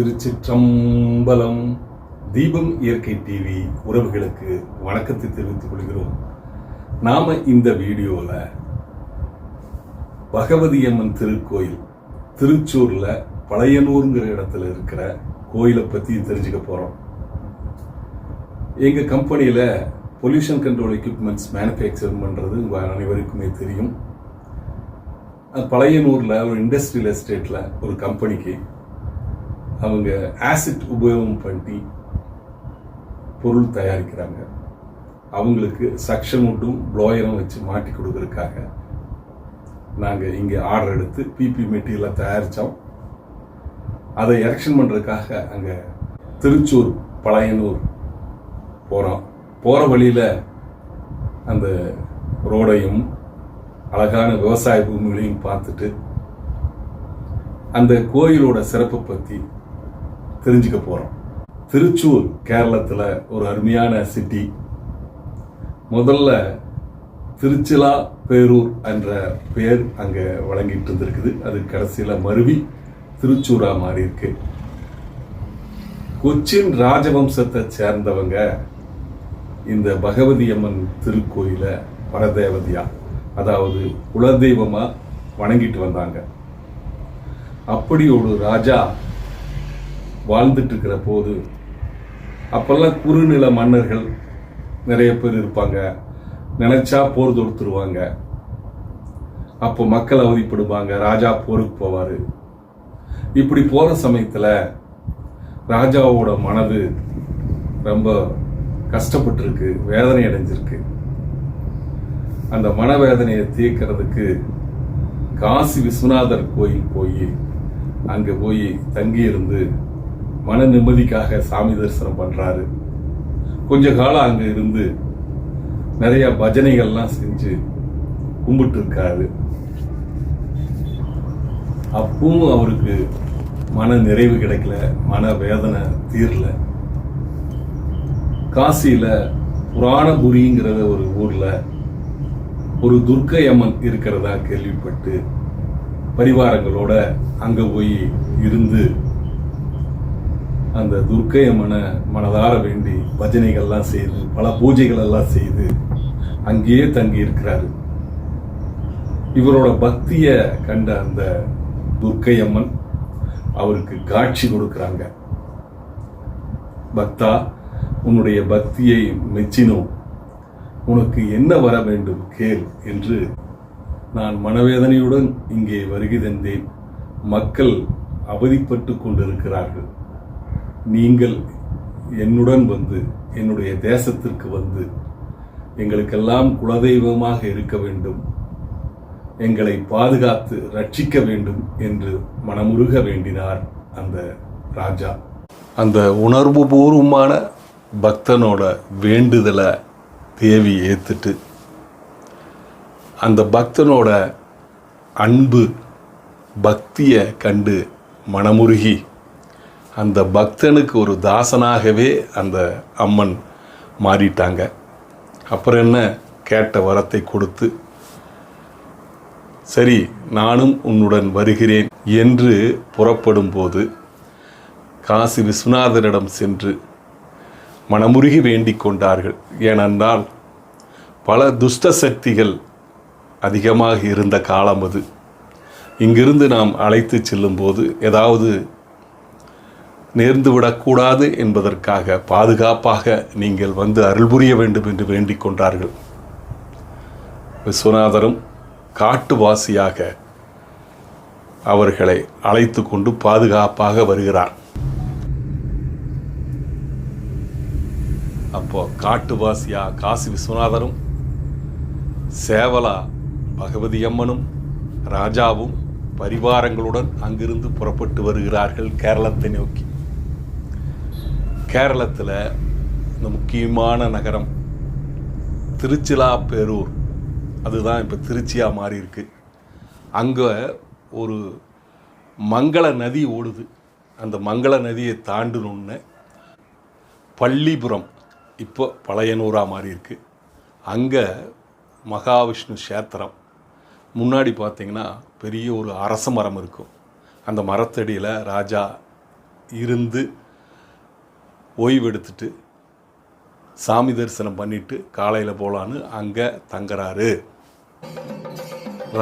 திருச்சிற்றம்பலம் தீபம் இயற்கை டிவி உறவுகளுக்கு வணக்கத்தை தெரிவித்துக் கொள்கிறோம். நாம இந்த வீடியோல பகவதி அம்மன் திருக்கோயில் திருச்சூர்ல பழையனூருங்கிற இடத்துல இருக்கிற கோயிலை பத்தி தெரிஞ்சுக்க போறோம். எங்க கம்பெனியில பொல்யூஷன் கண்ட்ரோல் எக்யூப்மெண்ட்ஸ் மேனுஃபேக்சர் பண்றது அனைவருக்குமே தெரியும். பழையனூரில் பழையனூர்ல ஒரு இண்டஸ்ட்ரியல் எஸ்டேட்ல ஒரு கம்பெனிக்கு அவங்க ஆசிட் உபயோகம் பண்ணி பொருள் தயாரிக்கிறாங்க. அவங்களுக்கு சக்ஷன் மட்டும் ப்ளோயரும் வச்சு மாட்டி கொடுக்கறதுக்காக நாங்கள் இங்கே ஆர்டர் எடுத்து பிபி மெட்டீரியலை தயாரித்தோம் அதை எரக்ஷன் பண்ணுறதுக்காக அங்கே திருச்சூர் பழையனூர் போகிறோம் போகிற வழியில் அந்த ரோடையும் அழகான விவசாய பூமிகளையும் பார்த்துட்டு அந்த கோயிலோட சிறப்பை பற்றி தெரிஞ்சுக்க போகிறோம் திருச்சூர் கேரளத்தில் ஒரு அருமையான சிட்டி முதல்ல திருச்சிலா பேரூர் என்ற பெயர் அங்கே வழங்கிட்டு இருந்திருக்குது. அது கடைசியில் மருவி திருச்சூராக மாறி இருக்கு. கொச்சின் ராஜவம்சத்தை சேர்ந்தவங்க இந்த பகவதி அம்மன் திருக்கோயிலை பரதேவதையா அதாவது குலதெய்வமாக வணங்கிட்டு வந்தாங்க. அப்படி ஒரு ராஜா வாழ்ந்துட்டு இருக்கிற போது அப்போல்லாம் குறுநில மன்னர்கள் நிறைய பேர் இருப்பாங்க. நினைச்சா போர் தொடுத்துருவாங்க. அப்போ மக்கள் அவதிப்படுவாங்க. ராஜா போருக்கு போவார். இப்படி போகிற சமயத்தில் ராஜாவோட மனது ரொம்ப கஷ்டப்பட்டிருக்கு வேதனை அடைஞ்சிருக்கு அந்த மனவேதனையை தீர்க்கிறதுக்கு காசி விஸ்வநாதர் கோயில் போய் அங்கே போய் தங்கியிருந்து மன நிம்மதிக்காக சாமி தரிசனம் பண்ணுறாரு கொஞ்ச காலம் அங்கே இருந்து நிறைய பஜனைகள்லாம் செஞ்சு கும்பிட்டு இருக்காரு அப்பவும் அவருக்கு மன நிறைவு கிடைக்கல மன வேதனை தீரல. காசியில் புராணபுரிங்கிற ஒரு ஊரில் ஒரு துர்க்கை அம்மன் இருக்கிறதா கேள்விப்பட்டு பரிவாரங்களோட அங்கே போய் இருந்து அந்த துர்க்கை அம்மனை மனதார வேண்டி பஜனைகள்லாம் செய்து பல பூஜைகள் எல்லாம் செய்து அங்கேயே தங்கி இருக்கிறாரு இவரோட பக்திய கண்ட அந்த துர்க்கை அம்மன் அவருக்கு காட்சி கொடுக்குறாங்க. பக்தா உன்னுடைய பக்தியை மெச்சினோம். உனக்கு என்ன வர வேண்டும் கேள் என்று நான் மனவேதனையுடன் இங்கே வருகை தந்தேன். மக்கள் அவதிப்பட்டு கொண்டிருக்கிறார்கள். நீங்கள் என்னுடன் வந்து என்னுடைய தேசத்திற்கு வந்து எங்களுக்கெல்லாம் குலதெய்வமாக இருக்க வேண்டும் எங்களை பாதுகாத்து ரட்சிக்க வேண்டும் என்று மனமுருக வேண்டினார் அந்த ராஜா. அந்த உணர்வுபூர்வமான பக்தனோட வேண்டுதலை தேவி ஏத்துட்டு அந்த பக்தனோட அன்பு பக்தியை கண்டு மனமுருகி அந்த பக்தனுக்கு ஒரு தாசனாகவே அந்த அம்மன் மாறிட்டாங்க. அப்புறம் என்ன? கேட்ட வரத்தை கொடுத்து சரி நானும் உன்னுடன் வருகிறேன் என்று புறப்படும் போது காசி விஸ்வநாதனிடம் சென்று மனமுருகி வேண்டிக் கொண்டார்கள். ஏனென்றால் பல துஷ்ட சக்திகள் அதிகமாக இருந்த காலம் அது. இங்கிருந்து நாம் அழைத்து செல்லும்போது ஏதாவது நேர்ந்துவிடக்கூடாது என்பதற்காக பாதுகாப்பாக நீங்கள் வந்து அருள் புரிய வேண்டும் என்று வேண்டிக் கொண்டார்கள். விஸ்வநாதரும் காட்டுவாசியாக அவர்களை அழைத்து கொண்டு பாதுகாப்பாக வருகிறார். அப்போ காட்டுவாசியா காசி விஸ்வநாதரும் சேவலா பகவதி அம்மனும் ராஜாவும் பரிவாரங்களுடன் அங்கிருந்து புறப்பட்டு வருகிறார்கள் கேரளத்தை நோக்கி. கேரளத்தில் இந்த முக்கியமான நகரம் திருச்சிலாப்பேரூர். அதுதான் இப்போ திருச்சியாக மாறி இருக்கு அங்கே ஒரு மங்கள நதி ஓடுது. அந்த மங்கள நதியை தாண்டணுன்னு பள்ளிபுரம் இப்போ பழையனூராக மாறி இருக்கு அங்கே மகாவிஷ்ணு கஷேத்திரம். முன்னாடி பார்த்தீங்கன்னா பெரிய ஒரு அரச மரம் இருக்கும். அந்த மரத்தடியில் ராஜா இருந்து ஓய்வு எடுத்துட்டு சாமி தரிசனம் பண்ணிட்டு காலையில் போகலான்னு அங்கே தங்குறாரு.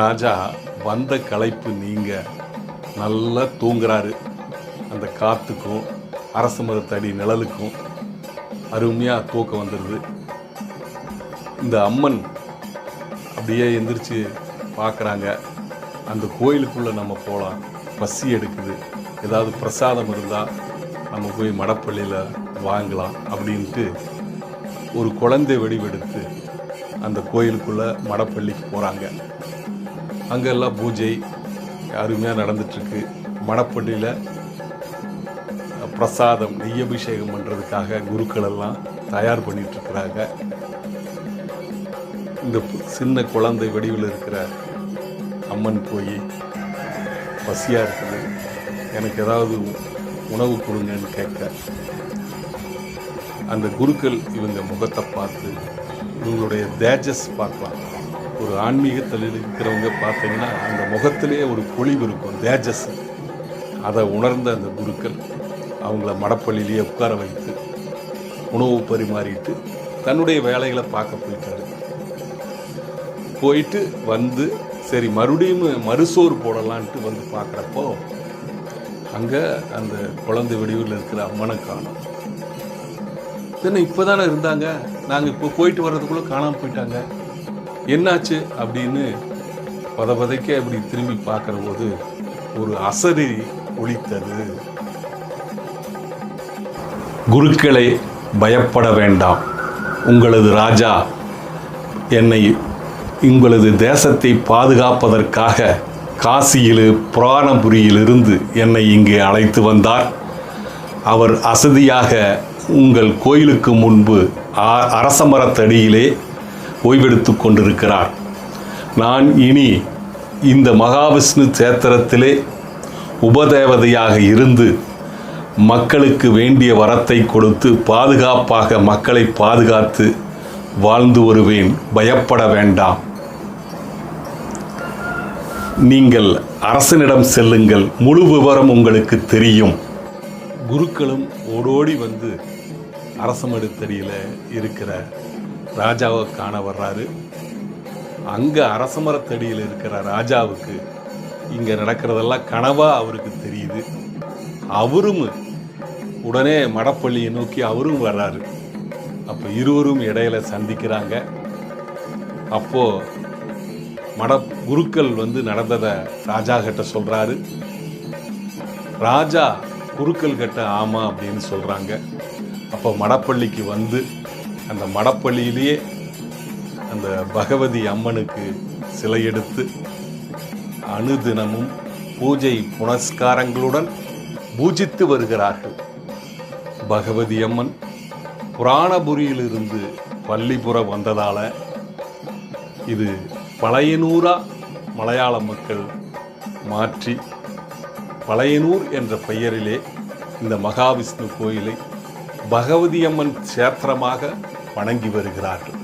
ராஜா வந்த களைப்பு நீங்க. நல்லா தூங்குறாரு. அந்த காற்றுக்கும் அரச மரத்தடி நிழலுக்கும் அருமையாக தூக்கம் வந்துடுது இந்த அம்மன் அப்படியே எந்திரிச்சு பார்க்குறாங்க அந்த கோயிலுக்குள்ளே நம்ம போகலாம் பசி எடுக்குது. ஏதாவது பிரசாதம் இருந்தால் நம்ம போய் மடப்பள்ளியில் வாங்கலாம் அப்படின்ட்டு ஒரு குழந்தை வடிவெடுத்து அந்த கோயிலுக்குள்ளே மடப்பள்ளிக்கு போகிறாங்க அங்கெல்லாம் பூஜை அருமையாக நடந்துட்டுருக்கு. மடப்பள்ளியில் பிரசாதம் நெய் அபிஷேகம் பண்ணுறதுக்காக குருக்கள் எல்லாம் தயார் பண்ணிட்டு இந்த சின்ன குழந்தை வடிவில் இருக்கிற அம்மன் போய் பசியாக இருக்குது. எனக்கு ஏதாவது உணவு கொடுங்கன்னு கேட்க அந்த குருக்கள் இவங்க முகத்தை பார்த்து இவங்களுடைய தேஜஸ் பார்க்கலாம். ஒரு ஆன்மீகத்தில் இருக்கிறவங்க பார்த்தீங்கன்னா அந்த முகத்திலே ஒரு பொழிவு இருக்கும் தேஜஸ். அதை உணர்ந்த அந்த குருக்கள் அவங்கள மடப்பள்ளியிலேயே உட்கார வைத்து உணவு பரிமாறிட்டு தன்னுடைய வேலைகளை பார்க்க போயிட்டாரு. போயிட்டு வந்து சரி மறுபடியும் மறுசோறு போடலான்ட்டு வந்து பார்க்குறப்போ அங்கே அந்த குழந்தை வடிவில் இருக்கிற அம்மனை காணும். என்ன இப்போ தானே இருந்தாங்க. நாங்கள் இப்போ போயிட்டு வர்றதுக்குள்ளே காணாமல் போயிட்டாங்க. என்னாச்சு அப்படின்னு பத பதைக்க அப்படி திரும்பி பார்க்குற போது ஒரு அசரி ஒழித்தது குருக்களை பயப்பட வேண்டாம். உங்களது ராஜா என்னை உங்களது தேசத்தை பாதுகாப்பதற்காக காசியில் புராணபுரியிலிருந்து என்னை இங்கே அழைத்து வந்தார். அவர் அசதியாக உங்கள் கோயிலுக்கு முன்பு அ- அரச மரத்தடியிலே ஓய்வெடுத்து கொண்டிருக்கிறார். நான் இனி இந்த மகாவிஷ்ணு சேத்திரத்திலே உபதேவதையாக இருந்து மக்களுக்கு வேண்டிய வரத்தை கொடுத்து பாதுகாப்பாக மக்களை பாதுகாத்து வாழ்ந்து வருவேன். பயப்பட வேண்டாம். நீங்கள் அரசனிடம் செல்லுங்கள். முழு விவரம் உங்களுக்கு தெரியும். குருக்களும் ஓடோடி வந்து அரசமடுத்தடியில் இருக்கிற ராஜாவை காண வர்றாரு. அங்கே அரசமரத்தடியில் இருக்கிற ராஜாவுக்கு இங்கே நடக்கிறதெல்லாம் கனவாக அவருக்கு தெரியுது. அவரும் உடனே மடப்பள்ளியை நோக்கி அவரும் வர்றாரு. அப்போ இருவரும் இடையில சந்திக்கிறாங்க. அப்போது மட குருக்கள் வந்து நடந்ததை ராஜா கிட்ட சொல்கிறாரு ராஜா குருக்கள் கிட்ட ஆமா அப்படின்னு சொல்கிறாங்க அப்போ மடப்பள்ளிக்கு வந்து அந்த மடப்பள்ளியிலேயே அந்த பகவதி அம்மனுக்கு சிலை எடுத்து அனுதினமும் பூஜை புனஸ்காரங்களுடன் பூஜித்து வருகிறார்கள். பகவதி அம்மன் புராணபுரியிலிருந்து பள்ளிப்புறம் வந்ததால் இது பழையனூரா மலையாள மக்கள் மாற்றி பழையனூர் என்ற பெயரிலே இந்த மகாவிஷ்ணு கோயிலை பகவதியம்மன் க்ஷேத்திரமாக சேத்திரமாக வணங்கி வருகிறார்கள்.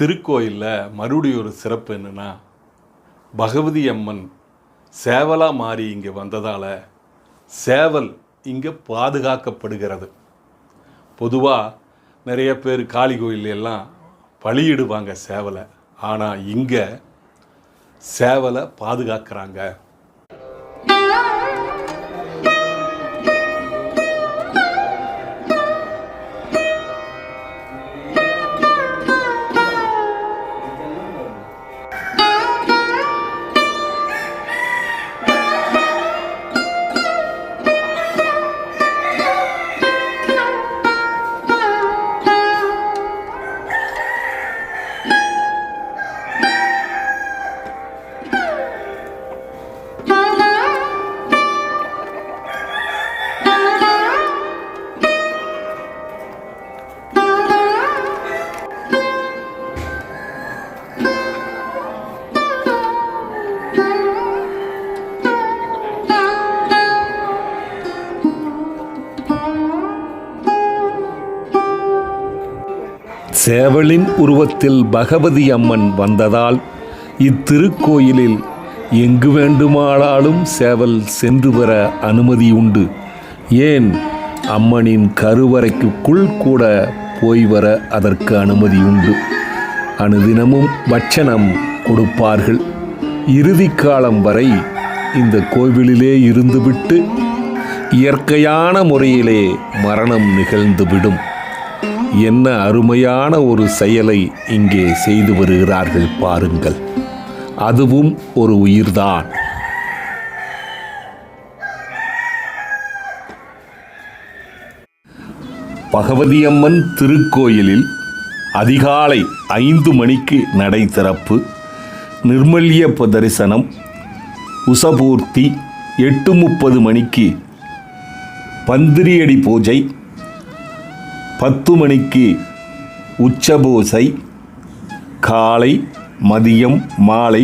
திருக்கோயிலில் மறுபடியும் ஒரு சிறப்பு என்னென்னா பகவதி அம்மன் சேவலாக மாறி இங்கே வந்ததால் சேவல் இங்கே பாதுகாக்கப்படுகிறது. பொதுவாக நிறைய பேர் காளி கோயிலெல்லாம் பலியிடுவாங்க சேவலை. ஆனால் இங்கே சேவலை பாதுகாக்கிறாங்க. சேவலின் உருவத்தில் பகவதி அம்மன் வந்ததால் இத்திருக்கோயிலில் எங்கு வேண்டுமானாலும் சேவல் சென்று வர அனுமதி உண்டு. ஏன்? அம்மனின் கருவறைக்குள் கூட போய் வர அதற்கு அனுமதி உண்டு. அனுதினமும் பட்சணம் கொடுப்பார்கள். இறுதி காலம் வரை இந்த கோவிலிலே இருந்துவிட்டு இயற்கையான முறையிலே மரணம் நிகழ்ந்துவிடும். என்ன அருமையான ஒரு செயலை இங்கே செய்து வருகிறார்கள் பாருங்கள். அதுவும் ஒரு உயிர்தான். பகவதியம்மன் திருக்கோயிலில் அதிகாலை ஐந்து மணிக்கு நடை திறப்பு நிர்மல்யப்ப தரிசனம் உசபூர்த்தி எட்டு முப்பது மணிக்கு பந்திரியடி பூஜை பத்து மணிக்கு உச்சபூசை காலை மதியம் மாலை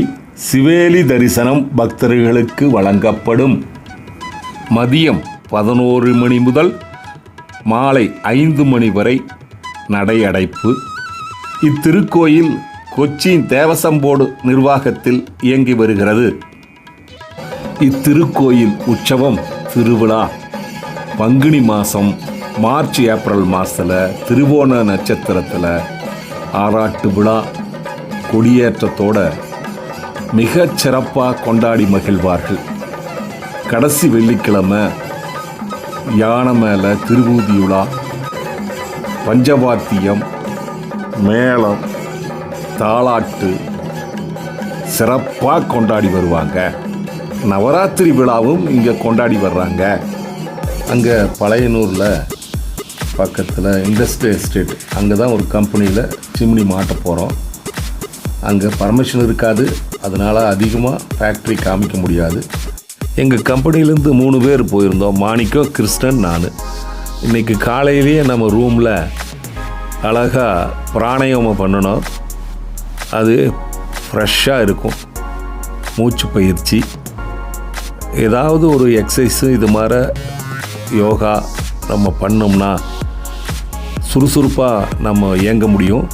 சிவேலி தரிசனம் பக்தர்களுக்கு வழங்கப்படும். மதியம் பதினோரு மணி முதல் மாலை ஐந்து மணி வரை நடை அடைப்பு இத்திருக்கோயில் கொச்சின் தேவசம்போடு நிர்வாகத்தில் இயங்கி வருகிறது. இத்திருக்கோயில் உற்சவம் திருவிழா பங்குனி மாதம் மார்ச் ஏப்ரல் மாதத்தில் திருவோண நட்சத்திரத்தில் ஆராட்டு விழா கொடியேற்றத்தோட மிகச் சிறப்பாக கொண்டாடி மகிழ்வார்கள். கடைசி வெள்ளிக்கிழமை யானை மேலே திருவூதி விழா பஞ்சவாத்தியம் மேளம் தாலாட்டு சிறப்பாக கொண்டாடி வருவாங்க. நவராத்திரி விழாவும் இங்கே கொண்டாடி வர்றாங்க. அங்கே பழையனூரில் பக்கத்தில் இண்டஸ்ட்ரியல் எஸ்டேட் அங்கே தான் ஒரு கம்பெனியில் சிம்னி மாட்ட போகிறோம் அங்கே பர்மிஷன் இருக்காது. அதனால் அதிகமாக ஃபேக்ட்ரி காமிக்க முடியாது. எங்கள் கம்பெனிலேருந்து மூணு பேர் போயிருந்தோம். மாணிக்கம் கிருஷ்ணன் நான். இன்றைக்கி காலையிலேயே நம்ம ரூமில் அழகாக பிராணாயாமம் பண்ணணும். அது ஃப்ரெஷ்ஷாக இருக்கும். மூச்சு பயிற்சி. ஏதாவது ஒரு எக்ஸசைஸு இது மாதிரி யோகா நம்ம பண்ணோம்னா சுறுசுறுப்பாக நம்ம இயங்க முடியும்.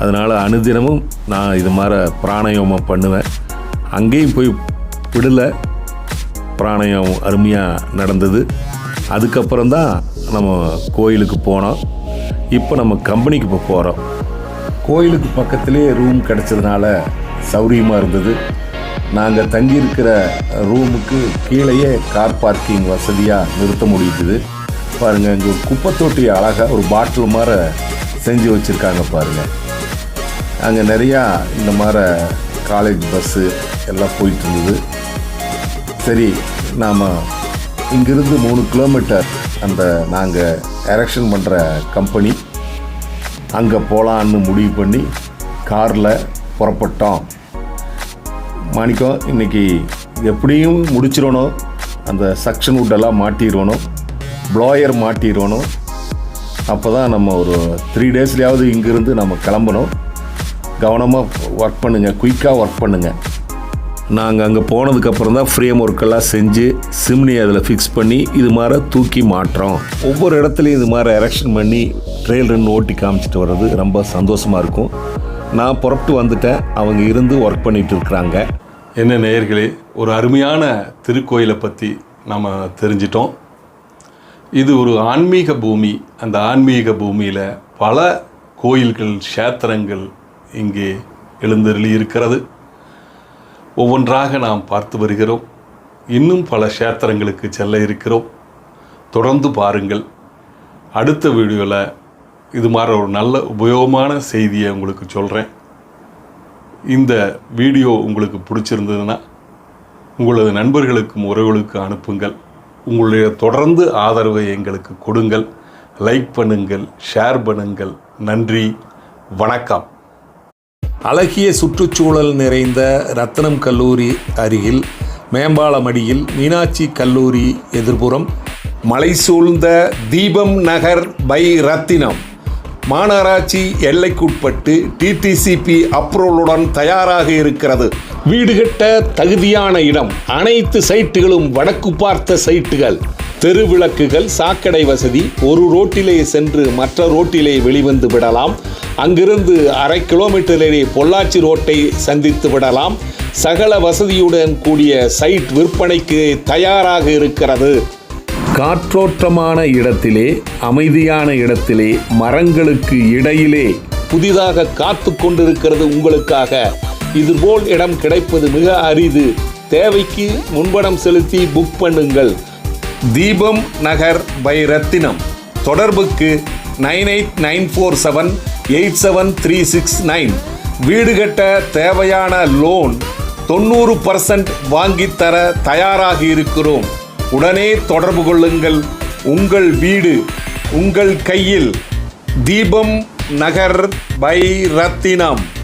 அதனால் அனுதினமும் நான் இது மாதிரி பிராணாயாமம் பண்ணுவேன். அங்கேயும் போய் விடலை. பிராணாயாமம் அருமையாக நடந்தது. அதுக்கப்புறம் தான் நம்ம கோயிலுக்கு போனோம். இப்போ நம்ம கம்பெனிக்கு இப்போ போகிறோம் கோயிலுக்கு பக்கத்துலேயே ரூம் கிடச்சதுனால சௌரியமாக இருந்தது. நாங்கள் தங்கியிருக்கிற ரூமுக்கு கீழேயே கார் பார்க்கிங் வசதியாக நிறுத்த முடியுது. பாருங்கள் இங்கே ஒரு குப்பை தொட்டி அழகாக ஒரு பாட்டில் மாதிரி செஞ்சு வச்சுருக்காங்க பாருங்கள் அங்கே நிறையா இந்த மாதிரி காலேஜ் பஸ்ஸு எல்லாம் போயிட்டு இருந்தது. சரி நாம் இங்கிருந்து மூணு கிலோமீட்டர் அந்த நாங்கள் எரெக்ஷன் பண்ணுற கம்பெனி அங்கே போகலான்னு முடிவு பண்ணி காரில் புறப்பட்டோம். மாணிக்கம் இன்றைக்கி எப்படியும் முடிச்சிடணும். அந்த சக்ஷன் வுட்டெல்லாம் மாட்டிடணும். ப்ளோயர் மாட்டிடணும் அப்போ தான் நம்ம ஒரு த்ரீ டேஸ்லேயாவது இங்கேருந்து நம்ம கிளம்பணும். கவனமாக ஒர்க் பண்ணுங்கள் குயிக்காக ஒர்க் பண்ணுங்கள் நாங்கள் அங்கே போனதுக்கப்புறம் தான் ஃப்ரேம் ஒர்க்கெல்லாம் செஞ்சு சிம்னி அதில் ஃபிக்ஸ் பண்ணி இது மாதிரி தூக்கி மாட்டுறோம். ஒவ்வொரு இடத்துலையும் இது மாதிரி எரெக்ஷன் பண்ணி ட்ரெயில் ரன் ஓட்டி காமிச்சிட்டு வர்றது ரொம்ப சந்தோஷமாக இருக்கும். நான் புறப்பட்டு வந்துட்டேன். அவங்க இருந்து ஒர்க் பண்ணிகிட்டு இருக்கிறாங்க. என்ன நேயர்களே ஒரு அருமையான திருக்கோயிலை பற்றி நம்ம தெரிஞ்சிட்டோம். இது ஒரு ஆன்மீக பூமி. அந்த ஆன்மீக பூமியில் பல கோயில்கள் க்ஷேத்திரங்கள் இங்கே எழுந்தருளி இருக்கிறது. ஒவ்வொன்றாக நாம் பார்த்து வருகிறோம். இன்னும் பல க்ஷேத்திரங்களுக்கு செல்ல இருக்கிறோம். தொடர்ந்து பாருங்கள். அடுத்த வீடியோவில் இது மாதிரி ஒரு நல்ல உபயோகமான செய்தியை உங்களுக்கு சொல்கிறேன் இந்த வீடியோ உங்களுக்கு பிடிச்சிருந்ததுன்னா உங்களது நண்பர்களுக்கும் உறவுகளுக்கும் அனுப்புங்கள். உங்களுடைய தொடர்ந்து ஆதரவை எங்களுக்கு கொடுங்கள் லைக் பண்ணுங்கள் ஷேர் பண்ணுங்கள். நன்றி வணக்கம். அழகிய சுற்றுச்சூழல் நிறைந்த ரத்னம் கல்லூரி அருகில் மேம்பாலமடியில் மீனாட்சி கல்லூரி எதிர்ப்புறம் மலை சூழ்ந்த தீபம் நகர் பை ரத்தினம். மாநகராட்சி எல்லைக்குட்பட்டு டிடிசிபி அப்ரூவலுடன் தயாராக இருக்கிறது. வீடு கட்ட தகுதியான இடம் அனைத்து சைட்டுகளும் வடக்கு பார்த்த சைட்டுகள். தெருவிளக்குகள் சாக்கடை வசதி ஒரு ரோட்டிலே சென்று மற்ற ரோட்டிலே வெளிவந்து விடலாம். அங்கிருந்து அரை கிலோமீட்டரிலே பொள்ளாச்சி ரோட்டை சந்தித்து விடலாம். சகல வசதியுடன் கூடிய சைட் விற்பனைக்கு தயாராக இருக்கிறது. காற்றோட்டமான இடத்திலே அமைதியான இடத்திலே மரங்களுக்கு இடையிலே புதிதாக காத்து கொண்டிருக்கிறது உங்களுக்காக. இதுபோல் இடம் கிடைப்பது மிக அரிது. தேவைக்கு முன்பணம் செலுத்தி புக் பண்ணுங்கள். தீபம் நகர் பை ரத்தினம். தொடர்புக்கு nine eight nine four seven eight seven three six nine. வீடு கட்ட தேவையான லோன் தொண்ணூறு பர்சன்ட் வாங்கித்தர தயாராக இருக்கிறோம். உடனே தொடர்பு கொள்ளுங்கள். உங்கள் வீடு உங்கள் கையில் தீபம் நகர் பை ரத்தினம்.